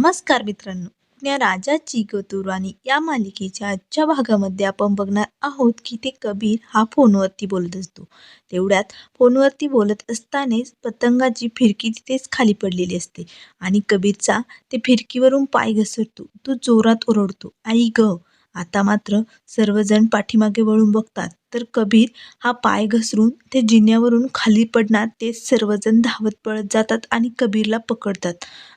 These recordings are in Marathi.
नमस्कार मित्रांनो. पुण्या राजाची गतुराणी या मालिकेच्या आजच्या भागामध्ये आपण बघणार आहोत की ते कबीर हा फोनवरती बोलत असतो. तेवढ्यात फोनवरती बोलत असतानाच पतंगाची फिरकी तिथेच खाली पडलेली असते आणि कबीरचा ते फिरकीवरून पाय घसरतो. तो जोरात ओरडतो. आई ग आता मात्र सर्वजण पाठीमागे वळून बघतात. तर कबीर हा पाय घसरून ते जिन्यावरून खाली पडणार ते सर्वजण धावत पळत जातात आणि कबीरला पकडतात.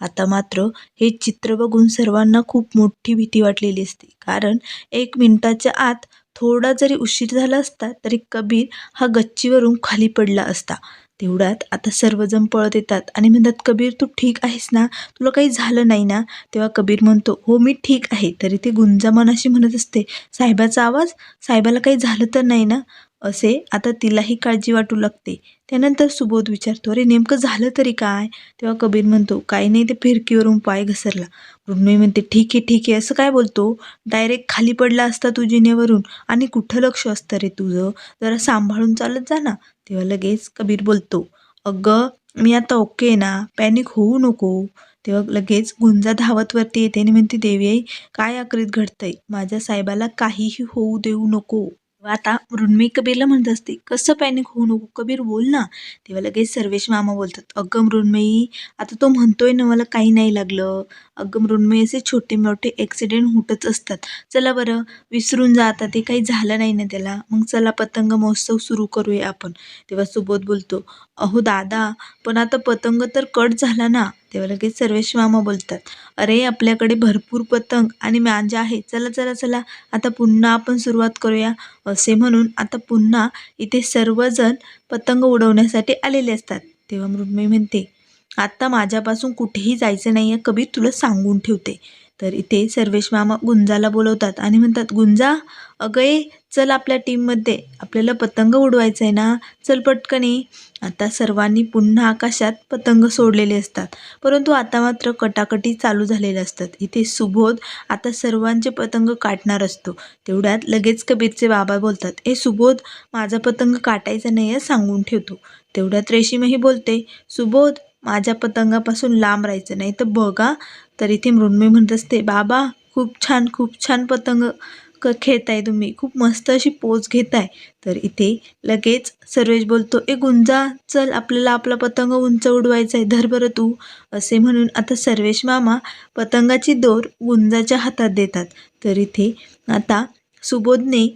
आता मात्र हे चित्र बघून सर्वांना खूप मोठी भीती वाटलेली असते. कारण एक मिनिटाच्या आत थोडा जरी उशीर झाला असता तरी कबीर हा गच्चीवरून खाली पडला असता. तेवढ्यात आता सर्वजण पळत येतात आणि म्हणतात कबीर तू ठीक आहेस ना? तुला काही झालं नाही ना? तेव्हा कबीर म्हणतो हो मी ठीक आहे. तरी ते गुंजा मनाशी म्हणत असते साहेबाचा आवाज? साहेबाला काही झालं तर नाही ना? असे आता तिलाही काळजी वाटू लागते. त्यानंतर सुबोध विचारतो अरे नेमकं झालं तरी काय? तेव्हा कबीर म्हणतो काही नाही. ते फिरकीवरून पाय घसरला. मृण्मयी म्हणते ठीक आहे ठीक आहे. असं काय बोलतो? डायरेक्ट खाली पडला असता तू आणि कुठं लक्ष असतं रे तुझं? जरा सांभाळून चालत जा ना. तेव्हा लगेच कबीर बोलतो अगं मी आता ओके आहे ना? पॅनिक होऊ नको. तेव्हा लगेच गुंजा धावत वरती येते आणि म्हणते देवी आई काय आकरीत घडतंय? माझ्या साहेबाला काहीही होऊ देऊ नको. आता मृण्मयी कबीरला म्हणत असते कसं पॅनिक होऊ नको कबीर बोल ना. तेव्हा लगेच सर्वेश मामा बोलतात अगं मृण्मयी आता तो म्हणतोय ना मला काही नाही लागलं. अगं मृण्मयी असे छोटे मोठे ॲक्सिडेंट होतच असतात. चला बरं विसरून जा आता ते काही झालं नाही ना त्याला. मग चला पतंग महोत्सव सुरू करूया आपण. तेव्हा सुबोध बोलतो अहो दादा पण आता पतंग तर कट झाला ना. तेव्हा लगेच सर्वेश मामा बोलतात अरे आपल्याकडे भरपूर पतंग आणि मांजा आहे. चला चला चला आता पुन्हा आपण सुरुवात करूया. असे म्हणून आता पुन्हा इथे सर्वजण पतंग उडवण्यासाठी आलेले असतात. तेव्हा मृण्मयी म्हणते आत्ता माझ्यापासून कुठेही जायचं नाही आहे कबीर तुला सांगून ठेवते. तर इथे सर्वेश मामा गुंजाला बोलवतात आणि म्हणतात गुंजा अगं ये चल आपल्या टीममध्ये आपल्याला पतंग उडवायचं आहे ना. चल पटकने आता सर्वांनी पुन्हा आकाशात पतंग सोडलेले असतात. परंतु आता मात्र कटाकटी चालू झालेल्या असतात. इथे सुबोध आता सर्वांचे पतंग काटणार असतो. तेवढ्यात लगेच कबीरचे बाबा बोलतात ए सुबोध माझा पतंग काटायचा नाही आहे सांगून ठेवतो. तेवढ्यात रेशीमही बोलते सुबोध माझ्या पतंगापासून लांब राहायचं. नाही तर बघा तर इथे मृण्मयी म्हणत असते बाबा खूप छान खूप छान पतंग क खेळताय तुम्ही. खूप मस्त अशी पोज घेताय. तर इथे लगेच सर्वेश बोलतो ए गुंजा चल आपल्याला आपला पतंग उंच उडवायचा आहे धर बरं तू. असे म्हणून आता सर्वेश मामा पतंगाची दोर गुंजाच्या हातात देतात. तर इथे आता सुबोधने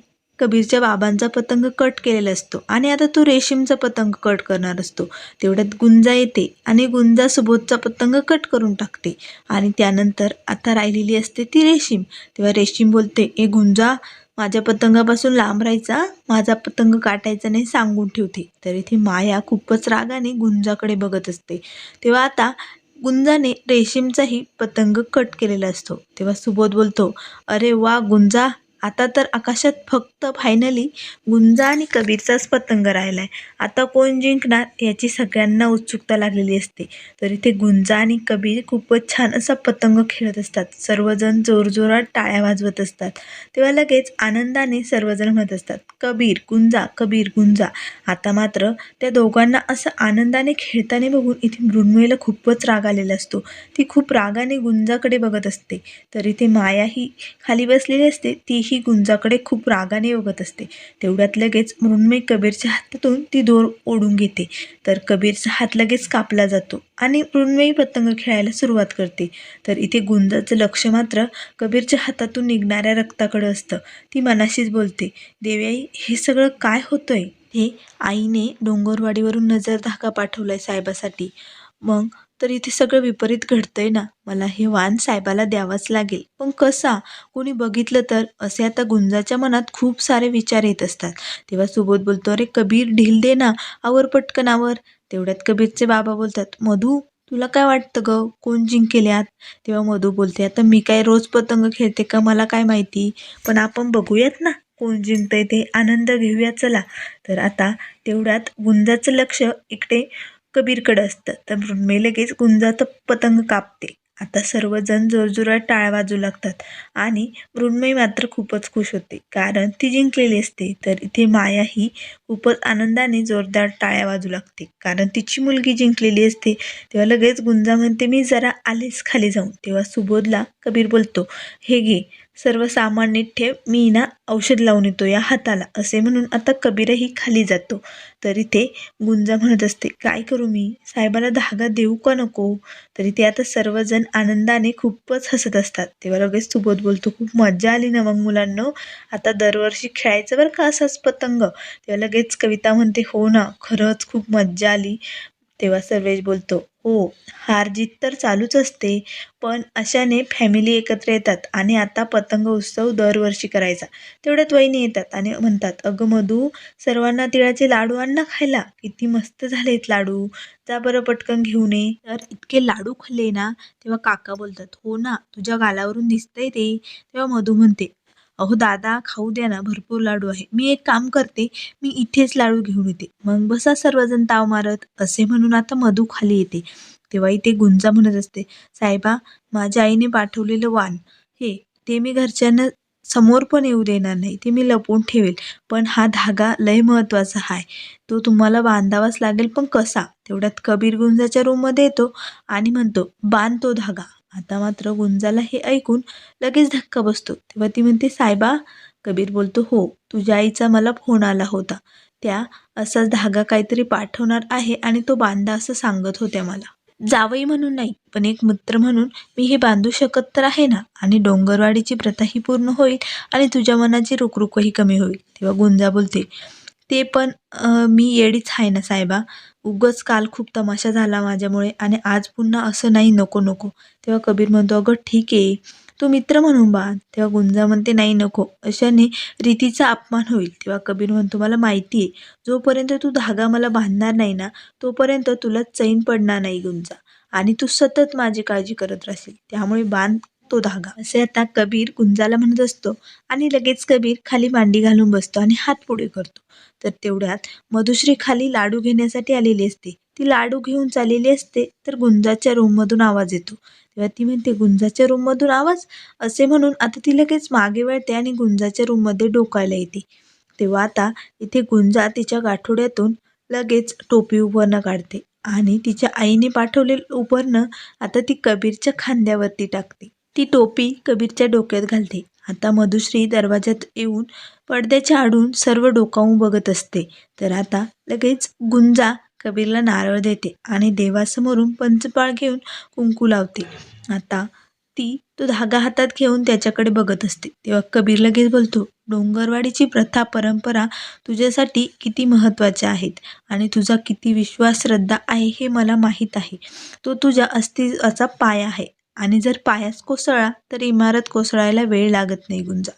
कबीरच्या बाबांचा पतंग कट केलेला असतो आणि आता तो रेशीमचा पतंग कट करणार असतो. तेवढ्यात गुंजा येते आणि गुंजा सुबोधचा पतंग कट करून टाकते. आणि त्यानंतर आता राहिलेली असते ती रेशीम. तेव्हा रेशीम बोलते ए गुंजा माझ्या पतंगापासून लांब राहायचा माझा पतंग काटायचा नाही सांगून ठेवते. तर इथे माया खूपच रागाने गुंजाकडे बघत असते. तेव्हा आता गुंजाने रेशीमचाही पतंग कट केलेला असतो. तेव्हा सुबोध बोलतो अरे वा गुंजा आता तर आकाशात फक्त फायनली गुंजा आणि कबीरचाच पतंग राहिला आहे आता कोण जिंकणार याची सगळ्यांना उत्सुकता लागलेली असते. तर इथे गुंजा आणि कबीर खूपच छान असा पतंग खेळत असतात. सर्वजण जोरजोरात टाळ्या वाजवत असतात. तेव्हा लगेच आनंदाने सर्वजण म्हणत असतात कबीर गुंजा कबीर गुंजा. आता मात्र त्या दोघांना असं आनंदाने खेळताना बघून इथे मृण्मयीला खूपच राग आलेला असतो. ती खूप रागाने गुंजाकडे बघत असते. तर इथे माया ही खाली बसलेली असते. ही गुंजाकडे खूप रागाने बघत असते. तेवढ्यात लगेच मृण्मयी कबीरच्या हातातून ती दोर ओढून घेते. तर कबीरचा हात लगेच कापला जातो आणि मृण्मयी पतंग खेळायला सुरुवात करते. तर इथे गुंजाचं लक्ष मात्र कबीरच्या हातातून निघणाऱ्या रक्ताकडे असतं. ती मनाशीच बोलते देव्याई हे सगळं काय होतंय? हे आईने डोंगरवाडीवरून नजर धाका पाठवलाय साहेबासाठी. मग तर इथे सगळं विपरीत घडतंय ना. मला हे वाण साहेबाला द्यावाच लागेल. पण कसा? कोणी बघितलं तर? असे आता गुंजाच्या मनात खूप सारे विचार येत असतात. तेव्हा सुबोध बोलतो अरे कबीर ढील दे ना. आवर पटकन आवर. तेवढ्यात कबीरचे बाबा बोलतात मधू तुला काय वाटतं ग? कोण जिंकेल यात तेव्हा मधू बोलते आता मी काय रोज पतंग खेळते का? मला काय माहिती? पण आपण बघूयात ना कोण जिंकतंय ते. आनंद घेऊया चला. तर आता तेवढ्यात गुंजाचं लक्ष इकडे कबीरकडं असतं. तर मृण्मयी लगेच गुंजाचं पतंग कापते. आता सर्वजण जोरजोरात टाळ्या वाजू लागतात आणि मृण्मयी मात्र खूपच खुश होते. कारण ती जिंकलेली असते तर इथे माया ही खूपच आनंदाने जोरदार टाळ्या वाजू लागते. कारण तिची मुलगी जिंकलेली असते तेव्हा लगेच गुंजा म्हणते मी जरा आलेच खाली जाऊन. तेव्हा सुबोधला कबीर बोलतो हे घे सर्व सामान नीट ठेव मी ना औषध लावून येतो या हाताला असे म्हणून आता कबीरही खाली जातो. तर इथे गुंजा म्हणत असते काय करू मी? साहेबाला धागा देऊ का नको? तरी ते आता सर्वजण आनंदाने खूपच हसत असतात. तेव्हा लगेच सुबोध बोलतो खूप मजा आली ना मग मुलांनो? आता दरवर्षी खेळायचं बरं का असाच पतंग? तेव्हा लगेच कविता म्हणते हो ना खरंच खूप मज्जा आली. तेव्हा सर्वेश बोलतो हो हार जीत तर चालूच असते पण अशाने फॅमिली एकत्र येतात आणि आता पतंग उत्सव दरवर्षी करायचा. तेवढ्यात वहिनी येतात आणि म्हणतात अगं मधू सर्वांना तिळाचे लाडू आण ना खायला. किती मस्त झालेत लाडू. जा बरं पटकन घेऊन ये. तर इतके लाडू खाल्ले ना तेव्हा काका बोलतात हो ना तुझ्या गालावरून दिसतंय ते. तेव्हा मधू म्हणते अहो दादा खाऊ द्या ना भरपूर लाडू आहे. मी एक काम करते मी इथेच लाडू घेऊन येते. मग बसा सर्वजण ताव मारत असे म्हणून आता मधू खाली येते. तेव्हा इथे गुंजा म्हणत असते साहेबा माझ्या आईने पाठवलेलं वाण. हे ते मी घरच्यांना समोर पण येऊ देणार नाही ते मी लपवून ठेवेल. पण हा धागा लय महत्त्वाचा आहे तो तुम्हाला बांधावाच लागेल पण कसा? तेवढ्यात कबीर गुंजाच्या रूममध्ये येतो आणि म्हणतो बांध तो धागा. आता मात्र गुंजाला हे ऐकून लगेच धक्का बसतो. तेव्हा ती म्हणते साहेबा कबीर बोलतो हो तुझ्या आईचा मला फोन आला होता. त्या असाच धागा काहीतरी पाठवणार आहे आणि तो बांधा असं सांगत होत्या मला. जावई म्हणून नाही पण एक मित्र म्हणून मी हे बांधू शकत तर आहे ना? आणि डोंगरवाडीची प्रथाही पूर्ण होईल आणि तुझ्या मनाची रुकरुकही कमी होईल. तेव्हा गुंजा बोलते ते पण मी येडीच आहे ना साहेबा उगच काल खूप तमाशा झाला माझ्यामुळे आणि आज पुन्हा असं नाही नको नको. तेव्हा कबीर म्हणतो अगं ठीक आहे. तू मित्र म्हणून बांध तेव्हा गुंजा म्हणते नाही नको. अशाने रीतीचा अपमान होईल. तेव्हा कबीर म्हणतो मला माहिती आहे. जोपर्यंत तू धागा मला बांधणार नाही ना तोपर्यंत तुला चैन पडणार नाही गुंजा. आणि तू सतत माझी काळजी करत राहशील. त्यामुळे बांध तो धागा. असे आता कबीर गुंजाला म्हणत असतो आणि लगेच कबीर खाली मांडी घालून बसतो आणि हात पुढे करतो. तर तेवढ्यात मधुश्री खाली लाडू घेण्यासाठी आलेली असते. ती लाडू घेऊन चाललेली असते तर गुंजाच्या रूममधून आवाज येतो. तेव्हा ती म्हणते गुंजाच्या रूममधून आवाज? असे म्हणून आता ती लगेच मागे वळते आणि गुंजाच्या रूममध्ये डोकायला येते. तेव्हा आता इथे गुंजा तिच्या गाठोड्यातून लगेच टोपी उपरणं काढते आणि तिच्या आईने पाठवलेलं उपरणं आता ती कबीरच्या खांद्यावरती टाकते. ती टोपी कबीरच्या डोक्यात घालते. आता मधुश्री दरवाज्यात येऊन पडद्याच्या आडून सर्व डोकावून बघत असते. तर आता लगेच गुंजा कबीरला नारळ देते आणि देवासमोरून पंचपाळ घेऊन कुंकू लावते. आता ती तो धागा हातात घेऊन त्याच्याकडे बघत असते. तेव्हा कबीर लगेच बोलतो डोंगरवाडीची प्रथा परंपरा तुझ्यासाठी किती महत्त्वाच्या आहेत आणि तुझा किती विश्वास श्रद्धा आहे हे मला माहीत आहे. तो तुझ्या अस्तित्वाचा पाया आहे. आणि जर पायाच कोसळला तर इमारत कोसळायला वेळ लागत नाही गुंजा.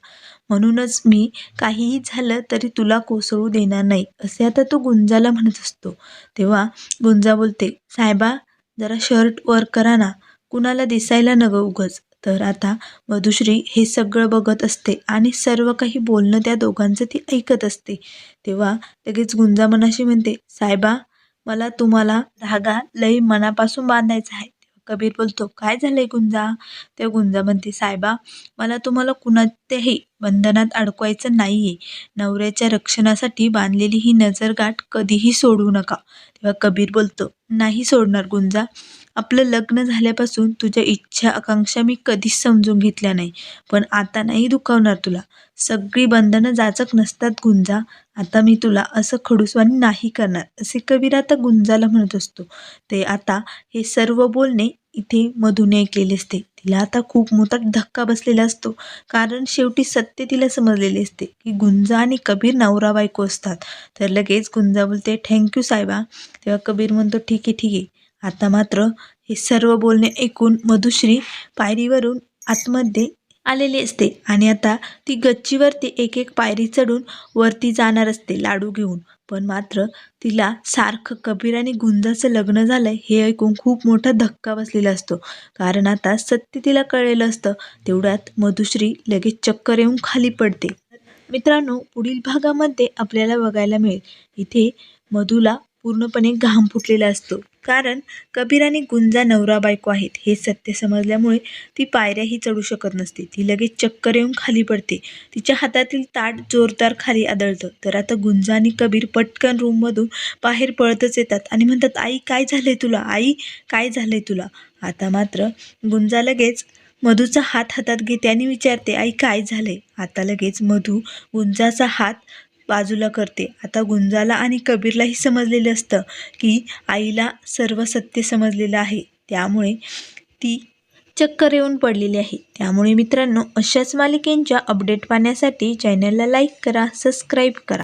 म्हणूनच मी काहीही झालं तरी तुला कोसळू देणार नाही असे आता तो गुंजाला म्हणत असतो. तेव्हा गुंजा बोलते साहेबा जरा शर्ट वर करा ना कुणाला दिसायला नगं उगच. तर आता मधुश्री हे सगळं बघत असते आणि सर्व काही बोलणं त्या दोघांचं ती ऐकत असते. तेव्हा लगेच गुंजा मनाशी म्हणते साहेबा मला तुम्हाला धागा लई मनापासून बांधायचा आहे कबीर बोलतो काय झालंय गुंजा? ते गुंजा म्हणते साहेबा मला तुम्हाला कुणाच्याही बंधनात अडकवायचं नाहीये. नवऱ्याच्या रक्षणासाठी बांधलेली ही नजरगाठ कधीही सोडू नका. तेव्हा कबीर बोलतो नाही सोडणार गुंजा. आपलं लग्न झाल्यापासून तुझ्या इच्छा आकांक्षा मी कधीच समजून घेतल्या नाही. पण आता नाही दुखावणार तुला. सगळी बंधनं जाचक नसतात गुंजा. आता मी तुला असं खडूसवानी नाही करणार असे कबीर आता गुंजाला म्हणत असतो. ते आता हे सर्व बोलणे इथे मधून ऐकलेले असते. तिला आता खूप मोठा धक्का बसलेला असतो. कारण शेवटी सत्य तिला समजलेले असते की गुंजा आणि कबीर नवरा बायको असतात. तर लगेच गुंजा बोलते थँक्यू साहेबा तेव्हा कबीर म्हणतो ठीक आहे ठीक आहे. आता मात्र हे सर्व बोलणे ऐकून मधुश्री पायरीवरून आतमध्ये आलेली असते आणि आता ती गच्चीवरती एक एक पायरी चढून वरती जाणार असते लाडू घेऊन. पण मात्र तिला सारखं कबीर आणि गुंजाचं लग्न झालंय हे ऐकून खूप मोठा धक्का बसलेला असतो. कारण आता सत्य तिला कळलेलं असतं. तेवढ्यात मधुश्री लगेच चक्कर येऊन खाली पडते. मित्रांनो पुढील भागामध्ये आपल्याला बघायला मिळेल. इथे मधूला पूर्णपणे घाम फुटलेला असतो. कारण कबीर आणि गुंजा नवरा बायको आहेत. हे सत्य समजल्यामुळे ती पायऱ्याही चढू शकत नसते. ती लगेच चक्कर येऊन खाली पडते. तिच्या हातातील ताट जोरदार खाली आदळतं. तर आता गुंजा आणि कबीर पटकन रूममधून बाहेर पळतच येतात आणि म्हणतात आई काय झालंय तुला? आई काय झालंय तुला? आता मात्र गुंजा लगेच मधूचा हात हातात घेते आणि विचारते आई काय झालंय? आता लगेच मधू गुंजाचा हात बाजूला करते. आता गुंजाला आणि कबीरलाही समजलेलं असतं की आईला सर्व सत्य समजलेलं आहे. त्यामुळे ती चक्कर येऊन पडलेली आहे. त्यामुळे मित्रांनो अशाच मालिकेंच्या अपडेट पाहण्यासाठी चॅनलला लाईक करा सबस्क्राईब करा.